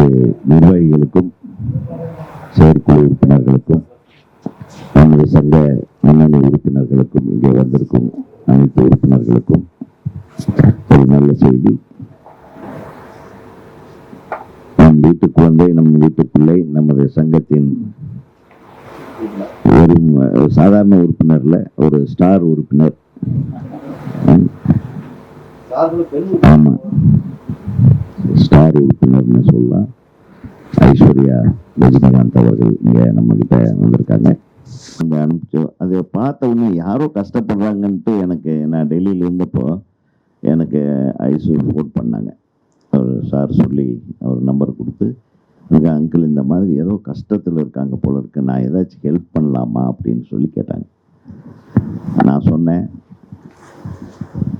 அனைத்து நிர்வாகிகளுக்கும் செயற்குழு உறுப்பினர்களுக்கும் நமது சங்க முன்னணி உறுப்பினர்களுக்கும் இங்கே வந்திருக்கும் அனைத்து உறுப்பினர்களுக்கும் ஒரு நல்ல செய்தி. நம் வீட்டு குழந்தை நம் வீட்டு பிள்ளை நமது சங்கத்தின் ஒரு சாதாரண உறுப்பினர்ல ஒரு ஸ்டார் உறுப்பினர். ஆமா. ஸ்டார் உறுப்பினர்னு சொல்லலாம் ஐஸ்வர்யா ரஜினிகாந்த் அவர்கள் இங்கே நம்ம கிட்ட வந்திருக்காங்க. அந்த அனுப்பிச்சோம் அதை பார்த்த உடனே யாரோ கஷ்டப்படுறாங்கன்ட்டு எனக்கு நான் டெல்லியில் இருந்தப்போ எனக்கு ஐசு ஃபோன் பண்ணாங்க. அவர் சார் சொல்லி அவர் நம்பர் கொடுத்து எனக்கு அங்கிள் இந்த மாதிரி ஏதோ கஷ்டத்தில் இருக்காங்க போல இருக்கு. நான் ஏதாச்சும் ஹெல்ப் பண்ணலாமா? அப்படின்னு சொல்லி கேட்டாங்க. நான் சொன்னேன்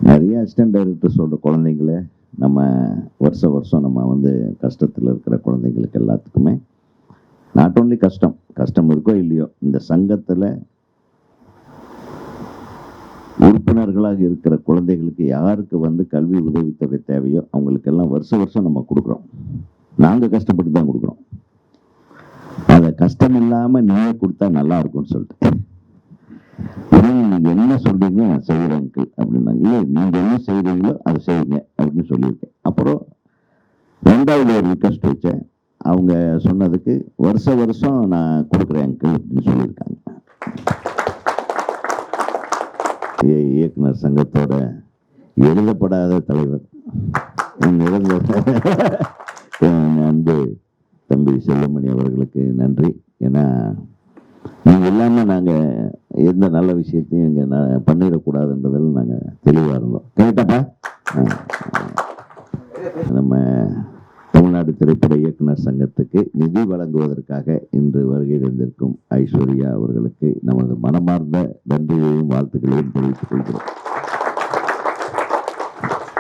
நிறைய அசிஸ்டன்ட் டைரக்டர்ஸோட குழந்தைங்கள. நம்ம வருஷ வருஷம் நம்ம வந்து கஷ்டத்தில் இருக்கிற குழந்தைங்களுக்கு எல்லாத்துக்குமே நாட் ஓன்லி கஷ்டம் கஷ்டம் இருக்கோ இல்லையோ இந்த சங்கத்தில் உறுப்பினர்களாக இருக்கிற குழந்தைகளுக்கு யாருக்கு வந்து கல்வி உதவித்தொகை தேவையோ அவங்களுக்கெல்லாம் வருஷ வருஷம் நம்ம கொடுக்குறோம். நாங்கள் கஷ்டப்பட்டு தான் கொடுக்குறோம். அதை கஷ்டம் இல்லாமல் நீங்கள் கொடுத்தா நல்லா இருக்கும்னு சொல்லிட்டு. நீங்கள் நீங்க என்ன சொல்றீங்க? நான் செய்யறேன் அங்கிள் அப்படின்னாங்க. இல்லை நீங்க என்ன செய்கிறீங்களோ அதை செய்யுங்க அப்படின்னு சொல்லியிருக்கேன். அப்புறம் ரெண்டாவது ஒரு ரிக்வஸ்ட் வச்சேன். அவங்க சொன்னதுக்கு வருஷ வருஷம் நான் கொடுக்குறேன் அங்கிள் அப்படின்னு சொல்லியிருக்காங்க. இயக்குனர் சங்கத்தோட எழுதப்படாத தலைவர். என் அன்பு தம்பி செல்லமணி அவர்களுக்கு நன்றி. ஏன்னா நீங்கள் இல்லாமல் நாங்கள் எந்த நல்ல விஷயத்தையும் இங்க பண்ணிடக்கூடாதுன்றதில் நாங்க தெளிவா இருந்தோம். கரெக்டாப்பா நம்ம தமிழ்நாடு திரைப்பட இயக்குனர் சங்கத்துக்கு நிதி வழங்குவதற்காக இன்று வருகை தந்திருக்கும் ஐஸ்வர்யா அவர்களுக்கு நமது மனமார்ந்த நன்றியையும் வாழ்த்துக்களையும் தெரிவித்துக் கொள்கிறோம்.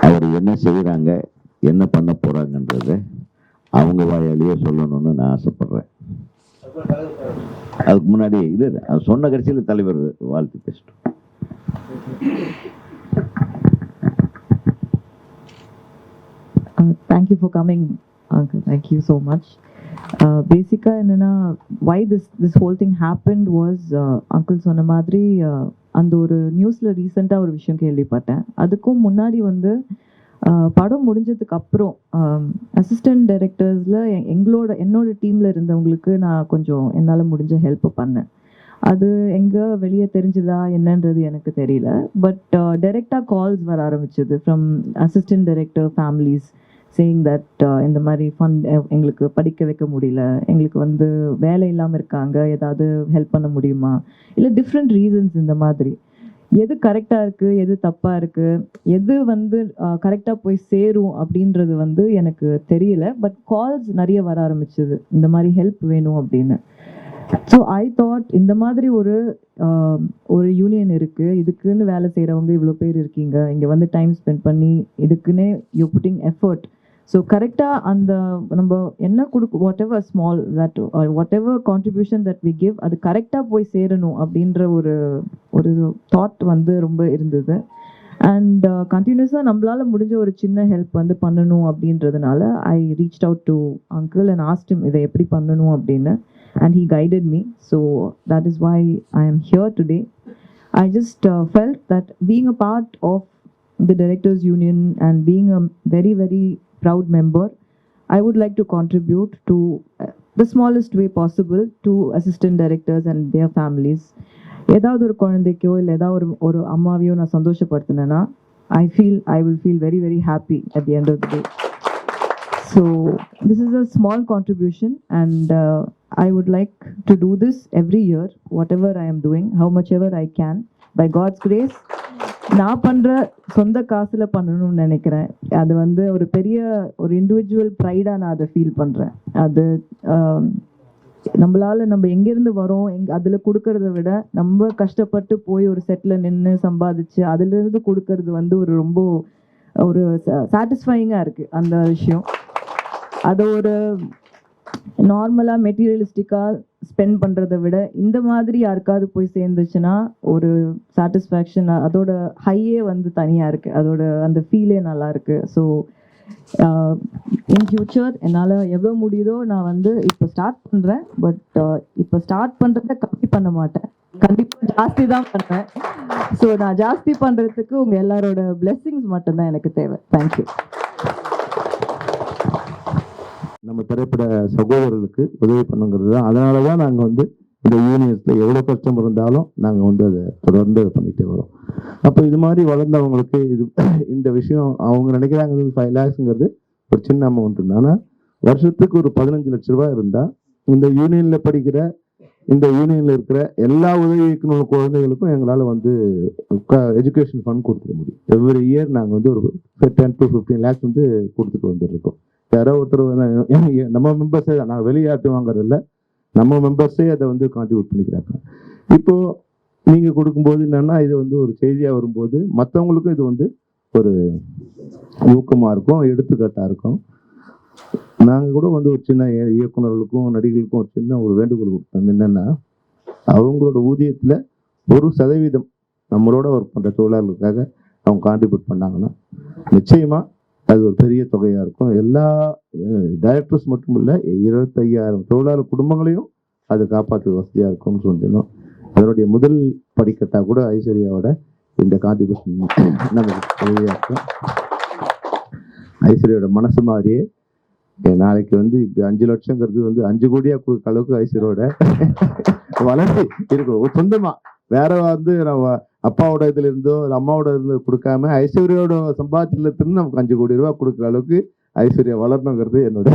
அவர் என்ன செய்கிறாங்க என்ன பண்ண போறாங்கன்றத அவங்க வாயாலேயே சொல்லணும்னு நான் ஆசைப்படுறேன். அதுக்கு முன்னாடி இது அது சொன்ன கடைசியில் தலைவர் வாழ்த்து பேசிட்டோம். Thank you for coming uncle thank you so much பேசிக்காக என்னன்னா why this this whole thing happened was uncle uh, சொன்ன மாதிரி uh, அந்த ஒரு நியூஸில் ரீசெண்டாக ஒரு விஷயம் கேள்விப்பட்டேன். அதுக்கும் முன்னாடி வந்து படம் முடிஞ்சதுக்கு அப்புறம் அசிஸ்டன்ட் டைரக்டர்ஸில் எங்களோட என்னோட டீமில் இருந்தவங்களுக்கு நான் கொஞ்சம் என்னால் முடிஞ்ச ஹெல்ப் பண்ணேன். அது எங்கே வெளியே தெரிஞ்சுதா என்னன்றது எனக்கு தெரியல. பட் டைரெக்டாக கால்ஸ் வர ஆரம்பிச்சது from assistant director families saying that இந்த மாதிரி ஃபண்ட் எங்களுக்கு படிக்க வைக்க முடியல. எங்களுக்கு வந்து வேலை இல்லாமல் இருக்காங்க. ஏதாவது ஹெல்ப் பண்ண முடியுமா? இல்லை டிஃப்ரெண்ட் ரீசன்ஸ் இந்த மாதிரி. எது கரெக்டாக இருக்குது எது தப்பாக இருக்குது எது வந்து கரெக்டாக போய் சேரும் அப்படின்றது வந்து எனக்கு தெரியல. பட் கால்ஸ் நிறைய வர ஆரம்பிச்சது. இந்த மாதிரி ஹெல்ப் வேணும் அப்படின்னு. ஸோ ஐ தாட் இந்த மாதிரி ஒரு ஒரு யூனியன் இருக்குது இதுக்குன்னு வேலை செய்கிறவங்க இவ்வளோ பேர் இருக்கீங்க. இங்கே வந்து டைம் ஸ்பெண்ட் பண்ணி இதுக்குன்னே யூ புட்டிங் எஃபர்ட் ஸோ கரெக்டாக அந்த நம்ம என்ன கொடுக்க whatever small that whatever contribution that we give அது கரெக்டாக போய் சேரணும் அப்படின்ற ஒரு ஒரு தாட் வந்து ரொம்ப இருந்தது. அண்ட் கண்டினியூஸாக நம்மளால் முடிஞ்ச ஒரு சின்ன ஹெல்ப் வந்து பண்ணணும் அப்படின்றதுனால I reach out to uncle and asked him இதை எப்படி பண்ணணும் அப்படின்னு. And he guided me so that is why I am here today I just felt that being a part of of directors union and being a very very proud member, I would like to contribute to uh, the smallest way possible to assistant directors and their families. ஏதாவது ஒரு குழந்தைக்கோ இல்லை ஏதாவது ஒரு ஒரு அம்மாவையோ நான் சந்தோஷப்படுத்தினேன்னா I feel I will feel very very happy at the end of the day So this is a small contribution and uh, I would like to do this every year, whatever I am doing, how much ever I can. By God's grace, நான் பண்ற சொந்த காசுல பண்ணணும்னு நினைக்கிறேன். அது வந்து ஒரு பெரிய ஒரு இண்டிவிஜுவல் ப்ரைடா நான் அதை ஃபீல் பண்றேன். அது நம்மளால நம்ம எங்கிருந்து வரோம் எங் அதில் கொடுக்கறத விட நம்ம கஷ்டப்பட்டு போய் ஒரு செட்டில் நின்று சம்பாதிச்சு அதுலேருந்து கொடுக்கறது வந்து ஒரு ரொம்ப ஒரு சாட்டிஸ்ஃபைங்காக இருக்குது அந்த விஷயம். அதை ஒரு நார்மலாக மெட்டீரியலிஸ்டிக்காக ஸ்பெண்ட் பண்ணுறதை விட இந்த மாதிரி யாருக்காவது போய் சேர்ந்துச்சுன்னா ஒரு சாட்டிஸ்ஃபேக்ஷன் அதோட ஹையே வந்து தனியாக இருக்குது அதோட அந்த ஃபீலே நல்லா இருக்குது ஸோ இன் uh, ஃபியூச்சர் என்னால் எவ்வளோ முடியுதோ நான் வந்து இப்போ ஸ்டார்ட் பண்ணுறேன் பட் uh, இப்போ ஸ்டார்ட் பண்ணுறத கம்மி பண்ண மாட்டேன். கண்டிப்பாக ஜாஸ்தி தான் பண்ணுறேன் ஸோ நான் ஜாஸ்தி பண்ணுறதுக்கு உங்கள் எல்லாரோட பிளெஸ்ஸிங்ஸ் மட்டும்தான் எனக்கு தேவை. தேங்க்யூ நம்ம திரைப்பட சகோதரர்களுக்கு உதவி பண்ணுங்கிறது தான். அதனால தான் நாங்கள் வந்து இந்த யூனியன்ஸில் எவ்வளோ கஷ்டம் இருந்தாலும் நாங்கள் வந்து அதை தொடர்ந்து அதை பண்ணிகிட்டே வரோம். அப்போ இது மாதிரி வளர்ந்தவங்களுக்கு இது இந்த விஷயம் அவங்க நினைக்கிறாங்க ஃபைவ் லேக்ஸுங்கிறது ஒரு சின்ன அமௌண்ட் ஆனால் வருஷத்துக்கு ஒரு பதினஞ்சு லட்ச ரூபாய் இருந்தால் இந்த யூனியனில் படிக்கிற இந்த யூனியனில் இருக்கிற எல்லா உதவி குழந்தைகளுக்கும் எங்களால் வந்து எஜுகேஷன் ஃபண்ட் கொடுத்துட முடியும். எவ்ரி இயர் நாங்கள் வந்து ஒரு டென் டு ஃபிஃப்டீன் லேக்ஸ் வந்து கொடுத்துட்டு வந்துருக்கோம் யாரோ ஒருத்தர் நம்ம மெம்பர்ஸே நான் வெளியாட்டு வாங்குறதில்ல. நம்ம மெம்பர்ஸே அதை வந்து கான்ட்ரிபியூட் பண்ணிக்கிறாங்க. இப்போ நீங்கள் கொடுக்கும்போது என்னன்னா இது வந்து ஒரு செய்தியாக வரும்போது மற்றவங்களுக்கும் இது வந்து ஒரு ஊக்கமாக இருக்கும் எடுத்துக்காட்டாக இருக்கும். நாங்கள் கூட வந்து ஒரு சின்ன இய- இயக்குனர்களுக்கும் நடிகர்களுக்கும் ஒரு சின்ன ஒரு வேண்டுகோள் கொடுத்தோம். என்னன்னா அவங்களோட ஊதியத்தில் ஒரு சதவீதம் நம்மளோட ஒர்க் பண்ணுற தொழிலாளர்களுக்காக அவங்க கான்ட்ரிபியூட் பண்ணாங்கன்னா நிச்சயமாக அது ஒரு பெரிய தொகையாக இருக்கும். எல்லா டைரக்டர்ஸ் மட்டும் இல்லை இருபத்தையாயிரம் தொழிலாளர் குடும்பங்களையும் அது காப்பாற்று வசதியாக இருக்கும்னு சொல்லியிருந்தோம். அதனுடைய முதல் படிக்கட்டாக கூட ஐஸ்வர்யாவோட இந்த கான்ட்ரிபியூஷன் நமக்கு உதவியா இருக்கும் ஐஸ்வர்யாவோட மனசு மாதிரியே நாளைக்கு வந்து இப்படி அஞ்சு லட்சங்கிறது வந்து அஞ்சு கோடியா கொடுக்குற அளவுக்கு ஐஸ்வர்யோட வளர்ச்சி இருக்கும். ஒரு சொந்தமா வேற வந்து நம்ம அப்பாவோட இதுல இருந்தோ அம்மாவோட இருந்து கொடுக்காம ஐஸ்வர்யோட சம்பாத்தியத்துலேருந்து நமக்கு அஞ்சு கோடி ரூபா கொடுக்குற அளவுக்கு ஐஸ்வர்யா வளரணுங்கிறது என்னோட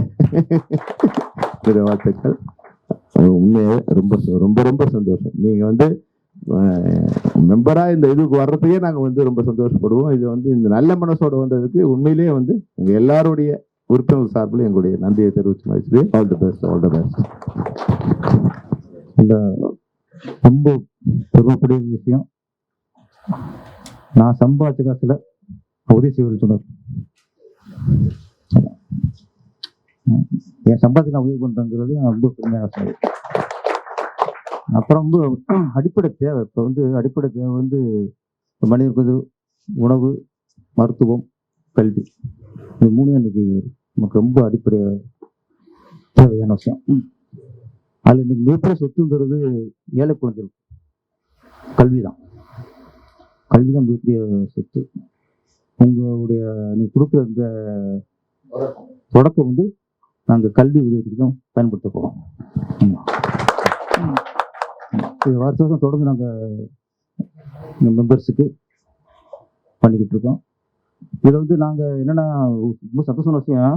என்னுடைய வாழ்த்துக்கள். அது ரொம்ப ரொம்ப ரொம்ப சந்தோஷம். நீங்க வந்து மெம்பராக இந்த இதுக்கு வர்றதுக்கே நாங்கள் வந்து ரொம்ப சந்தோஷப்படுவோம். இது வந்து இந்த நல்ல மனசோட வந்ததுக்கு உண்மையிலேயே வந்து எங்கள் எல்லாருடைய உறுப்பினர் சார்பில் எங்களுடைய நன்றியை தெரிவிச்சு மகிழ்ச்சி all the best all the best இந்த ரொம்ப பெருமைப்படைய விஷயம். நான் சம்பாதிச்ச காசுல உதவி செய்வது சொன்னார். என் சம்பாதிக்க நான் உதவி பண்றேங்கிறது ரொம்ப பெருமையாக சொன்னது அப்புறம் வந்து அடிப்படை தேவை. இப்போ வந்து அடிப்படை தேவை வந்து இப்ப மனிதனுக்கு உணவு மருத்துவம் கல்வி. இது மூணு இன்னைக்கு நமக்கு ரொம்ப அடிப்படை தேவையான விஷயம். அதில் இன்னைக்கு மிகப்பெரிய சொத்துங்கிறது ஏழை குழந்தைகள் கல்வி தான் கல்வி தான் மிகப்பெரிய சொத்து. உங்களுடைய நீ கொடுக்குற இந்த தொடக்கம் வந்து நாங்கள் கல்வி உதவிக்கு தான் பயன்படுத்த போகிறோம் இது வருஷ வருஷம் தொடர்ந்து நாங்கள் மெம்பர்ஸுக்கு பண்ணிக்கிட்டு இருக்கோம். இதில் வந்து நாங்கள் என்னென்னா ரொம்ப சந்தோஷமான விஷயம்.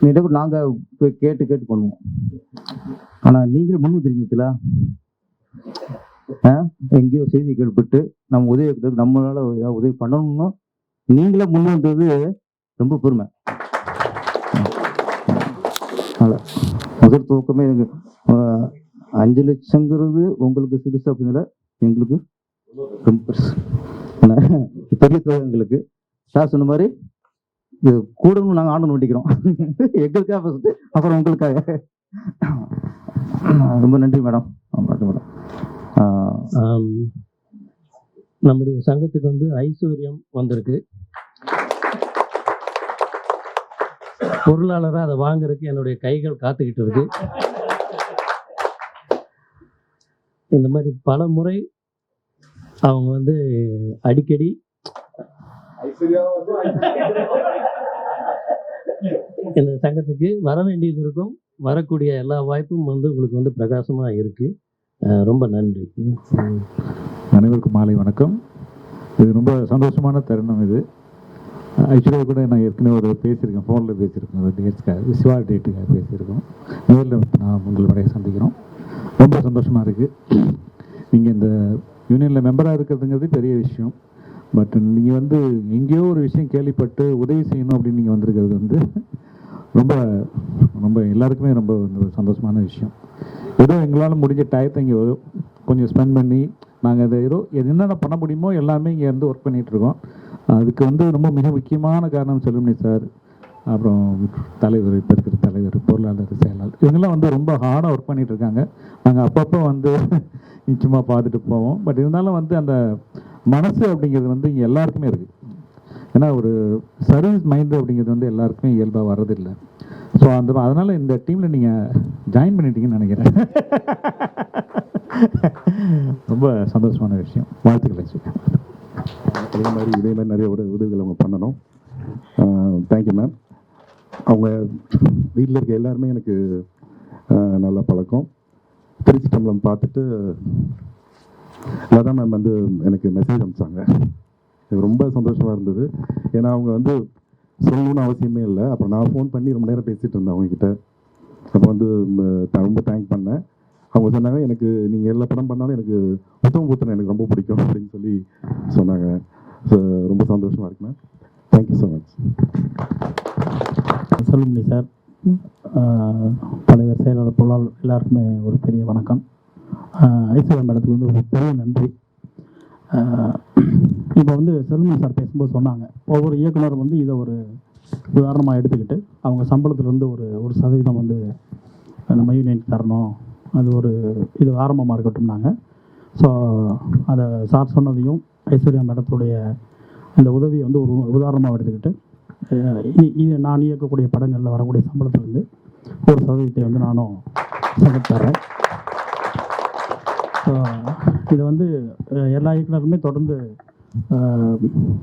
நீங்க நாங்கள் போய் கேட்டு கேட்டு பண்ணுவோம். ஆனால் நீங்களும் முன் வந்துருக்கீங்களா எங்கேயோ செய்தி கேள்விப்பட்டு நம்ம உதவி நம்மளால உதவி பண்ணணும்னா நீங்களே முன் வந்தது ரொம்ப பெருமை. முதல் துவக்கமே அஞ்சு லட்சங்கிறது உங்களுக்கு சிறுசா அப்படின்னால எங்களுக்கு ரொம்ப பெருசு. பெரிய தொகை எங்களுக்கு. சார் சொன்ன மாதிரி இது கூடணும் நாங்கள் ஆண்டு நோட்டிக்கிறோம் எங்களுக்காக ஃபர்ஸ்ட் அப்புறம் உங்களுக்காக. ரொம்ப நன்றி மேடம். மேடம். நம்முடைய சங்கத்துக்கு வந்து ஐஸ்வர்யம் வந்திருக்கு. பொருளாளராக அதை வாங்குறதுக்கு என்னுடைய கைகள் காத்துக்கிட்டு இருக்கு. இந்த மாதிரி பல முறை அவங்க வந்து அடிக்கடி இந்த சங்கத்துக்கு வர வேண்டியது இருக்கும். வரக்கூடிய எல்லா வாய்ப்பும் வந்து உங்களுக்கு வந்து பிரகாசமாக இருக்குது ரொம்ப நன்றி. அனைவருக்கும் மாலை வணக்கம். இது ரொம்ப சந்தோஷமான தருணம் இது. ஆக்சுவலாக கூட நான் ஏற்கனவே ஒரு பேசியிருக்கேன் ஃபோனில் பேசியிருக்கேன் ஒரு டேட்ஸ்க்காக சிவா டேட்டுக்காக பேசியிருக்கோம். நேரில் நான் உங்கள் வரைய சந்திக்கிறோம். ரொம்ப சந்தோஷமாக இருக்குது நீங்கள் இந்த யூனியனில் மெம்பராக இருக்கிறதுங்கிறது பெரிய விஷயம். பட் நீங்கள் வந்து எங்கேயோ ஒரு விஷயம் கேள்விப்பட்டு உதவி செய்யணும் அப்படின்னு நீங்கள் வந்திருக்கிறது வந்து ரொம்ப ரொம்ப எல்லாருக்குமே ரொம்ப வந்து சந்தோஷமான விஷயம். ஏதோ எங்களால் முடிஞ்ச டயத்தை இங்கே கொஞ்சம் ஸ்பெண்ட் பண்ணி நாங்கள் அதை ஏதோ என்னென்ன பண்ண முடியுமோ எல்லாமே இங்கே இருந்து ஒர்க் பண்ணிகிட்ருக்கோம் அதுக்கு வந்து ரொம்ப மிக முக்கியமான காரணம் செல்வமணி சார் அப்புறம் தலைவர் இப்போ இருக்கிற தலைவர் பொருளாளர் செயலாளர் இவங்கெல்லாம் வந்து ரொம்ப ஹார்டாக ஒர்க் பண்ணிகிட்ருக்காங்க இருக்காங்க. நாங்கள் அப்பப்போ வந்து சும்மா பார்த்துட்டு போவோம். பட் இருந்தாலும் வந்து அந்த மனசு அப்படிங்கிறது வந்து இங்கே எல்லாருக்குமே இருக்குது ஏன்னா ஒரு சர்வீஸ் மைண்டு அப்படிங்கிறது வந்து எல்லாருக்குமே இயல்பாக வர்றதில்லை. ஸோ அந்த அதனால் இந்த டீமில் நீங்கள் ஜாயின் பண்ணிட்டீங்கன்னு நினைக்கிறேன். ரொம்ப சந்தோஷமான விஷயம். வாழ்த்துக்களை இதே மாதிரி இதே மாதிரி நிறைய உத உதவிகள் அவங்க பண்ணணும். தேங்க்யூ மேம் அவங்க வீட்டில் இருக்க எல்லாருமே எனக்கு நல்ல பழக்கம். திருச்சி தம்பளம் பார்த்துட்டு லதா மேம் வந்து எனக்கு மெசேஜ் அனுப்பிச்சாங்க. எனக்கு ரொம்ப சந்தோஷமாக இருந்தது. ஏன்னா அவங்க வந்து சொல்லணும்னு அவசியமே இல்லை. அப்புறம் நான் ஃபோன் பண்ணி ரொம்ப நேரம் பேசிகிட்டு இருந்தேன் அவங்கக்கிட்ட அப்போ வந்து ரொம்ப தேங்க் பண்ணேன். அவங்க சொன்னாங்க எனக்கு நீங்கள் எல்லா படம் பண்ணாலும் எனக்கு உத்தம புத்தனை எனக்கு ரொம்ப பிடிக்கும். அப்படின்னு சொல்லி சொன்னாங்க. ஸோ ரொம்ப சந்தோஷமாக இருக்கு ma'am thank you so much சொல்லுங்க சார். தலைவர் செயலாளர் பொருளாளர் எல்லாருக்குமே ஒரு பெரிய வணக்கம். ஐஸ்வர்யா மேடத்துக்கு வந்து ஒரு பெரிய நன்றி. இப்போ வந்து செல்வன் சார் பேசும்போது சொன்னாங்க. ஒவ்வொரு இயக்குனர் வந்து இதை ஒரு உதாரணமாக எடுத்துக்கிட்டு அவங்க சம்பளத்துலேருந்து ஒரு ஒரு சதவீதம் வந்து நம்ம யூனியன் தரணும். அது ஒரு இது ஆரம்பமாக இருக்கட்டும்னாங்க. ஸோ அதை சார் சொன்னதையும் ஐஸ்வர்யா மேடத்துடைய அந்த உதவியை வந்து ஒரு உதாரணமாக எடுத்துக்கிட்டு இ- இது நான் இயக்கக்கூடிய படங்களில் வரக்கூடிய சம்பளத்துலேருந்து ஒரு சதவீதத்தை வந்து நானும் சம்பளம் தர்றேன். ஸோ இதை வந்து எல்லா இயக்குநருமே தொடர்ந்து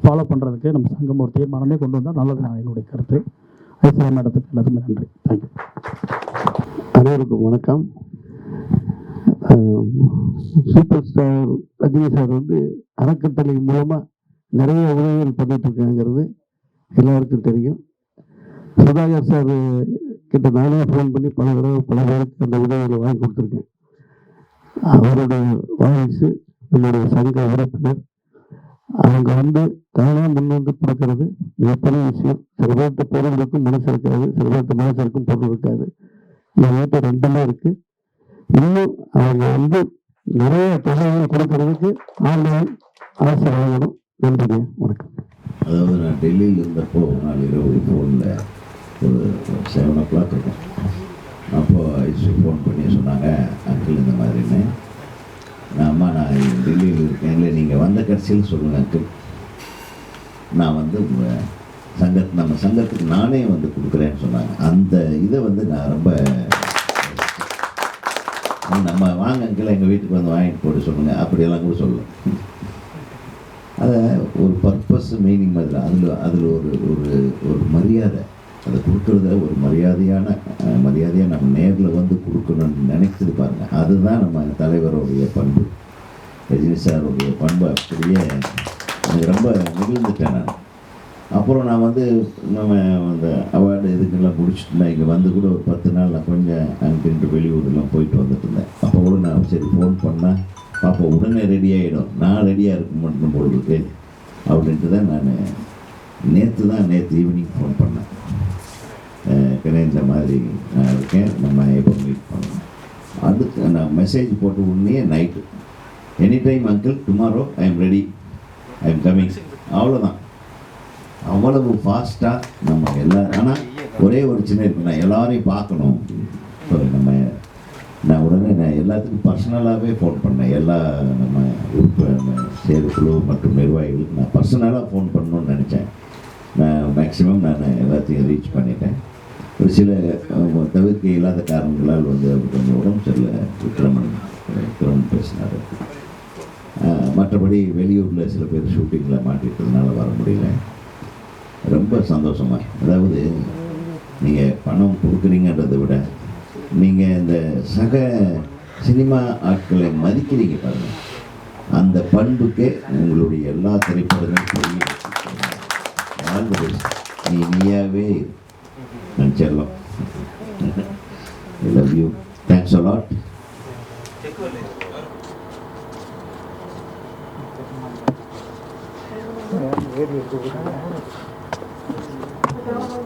ஃபாலோ பண்ணுறதுக்கு நம்ம சங்கம் ஒரு தீர்மானமே கொண்டு வந்தால் நல்லது நான் என்னுடைய கருத்து. ஐஸ்வர்யா மேடத்துக்கு எல்லாத்துக்குமே நன்றி. தேங்க்யூ அனைவருக்கும் வணக்கம். சூப்பர் ஸ்டார் ரஜினி சார் வந்து அறக்கட்டளை மூலமாக நிறைய உதவிகள் பண்ணிட்டு இருக்காங்கிறது எல்லாருக்கும் தெரியும். சுதாகர் சார் கிட்ட நானே ஃபோன் பண்ணி பல தடவை பல பேருக்கு அந்த உதவிகளை வாங்கி கொடுத்துருக்கேன். அவருடைய வாரிசு நம்முடைய சங்க உறுப்பினர். அவங்க வந்து தானாக முன்வந்து பிறக்கிறது. கொடுக்கறது மிகப்பெரிய விஷயம் சில பேர்கிட்ட பொருள் இருக்கும் மனசு இருக்காது சில பேர்கிட்ட மனசு இருக்கும் பொருள் இருக்காது. என்கிட்ட ரெண்டுமே இருக்கு. இன்னும் அவங்க வந்து நிறைய தொகைகள் கொடுக்கறதுக்கு ஆன்லைன் அரசு வழங்கணும் நன்றிங்க. வணக்கம். அதாவது நான் டெல்லியில் இருந்தப்போ நான் இரவு ஃபோனில் ஒரு செவன் ஓ கிளாக் இருக்கும். அப்போது ஐசு ஃபோன் பண்ணி சொன்னாங்க அங்கிள் இந்த மாதிரின்னு. டெல்லியில் நீங்கள் வந்த கடைசியில் சொல்லுங்கள் அங்கிள் நான் வந்து உங்கள் சங்கத் நம்ம சங்கத்துக்கு நானே வந்து கொடுக்குறேன்னு சொன்னாங்க. அந்த இதை வந்து நான் ரொம்ப நம்ம வாங்க அங்கிள் எங்கள் வீட்டுக்கு வந்து வாங்கிட்டு போட்டு சொல்லுங்கள் அப்படியெல்லாம் கூட சொல்லலாம் அதை ஒரு பர்பஸ் மீனிங் மாதிரி அதில் அதில் ஒரு ஒரு ஒரு மரியாதை. அதை கொடுக்குறத ஒரு மரியாதையான மரியாதையாக நம்ம நேரில் வந்து கொடுக்கணும்னு நினைச்சது பாருங்கள் அதுதான் நம்ம தலைவருடைய பண்பு. ரஜினி சாருடைய பண்பு அப்படியே எனக்கு ரொம்ப நிகழ்ந்துட்டேன் நான். அப்புறம் நான் வந்து நம்ம அந்த அவார்டு இதுக்கெல்லாம் முடிச்சுட்டு நான் இங்கே வந்து கூட ஒரு பத்து நாள் நான் கொஞ்சம் அங்கிட்டு வெளியூர்லாம் போயிட்டு வந்துட்டு இருந்தேன் அப்போ கூட நான் சரி ஃபோன் பண்ணால் பாப்பா உடனே ரெடி ஆகிடும் நான் ரெடியாக இருக்க மாட்டேன் பொழுதுக்கு அப்படின்ட்டு தான் நான் நேற்று தான் நேற்று ஈவினிங் ஃபோன் பண்ணேன். அஹ் மாதிரி நான் இருக்கேன். நம்ம எப்போ மீட் பண்ணணும் அதுக்கு நான் மெசேஜ் போட்ட உடனே night any time uncle tomorrow I am ready I am coming அவ்வளோதான் அவ்வளவு ஃபாஸ்ட்டாக நம்ம எல்லா ஆனால் ஒரே ஒரு சின்ன இருக்கு நான் எல்லாரையும் பார்க்கணும். sorry, நம்ம நான் உடனே நான் எல்லாத்துக்கும் பர்சனலாகவே ஃபோன் பண்ணேன். எல்லா நம்ம சேவை குழு செயற்குழு மற்றும் நிர்வாகிகளுக்கு நான் பர்சனலாக ஃபோன் பண்ணணும்னு நினச்சேன். நான் மேக்ஸிமம் நான் எல்லாத்தையும் ரீச் பண்ணிட்டேன். ஒரு சில தவிர்க்க இல்லாத காரணங்களால் வந்து அவர் கொஞ்சம் உடம்பு சரியில்லை. விக்ரமன் விக்ரம் பேசினார். மற்றபடி வெளியூரில் சில பேர் ஷூட்டிங்கில் மாட்டிட்டதுனால வர முடியல. ரொம்ப சந்தோஷமாக அதாவது நீங்கள் பணம் கொடுக்குறீங்கன்றதை விட நீங்கள் இந்த சக சினிமா ஆட்களை மதிக்கிறீங்க பாருங்கள் அந்த பண்புக்கே உங்களுடைய எல்லா திரைப்படங்களும் பெரிய All நீ நீயாவே நான் செல்லம். I love you thanks a lot Ele, ele, ele.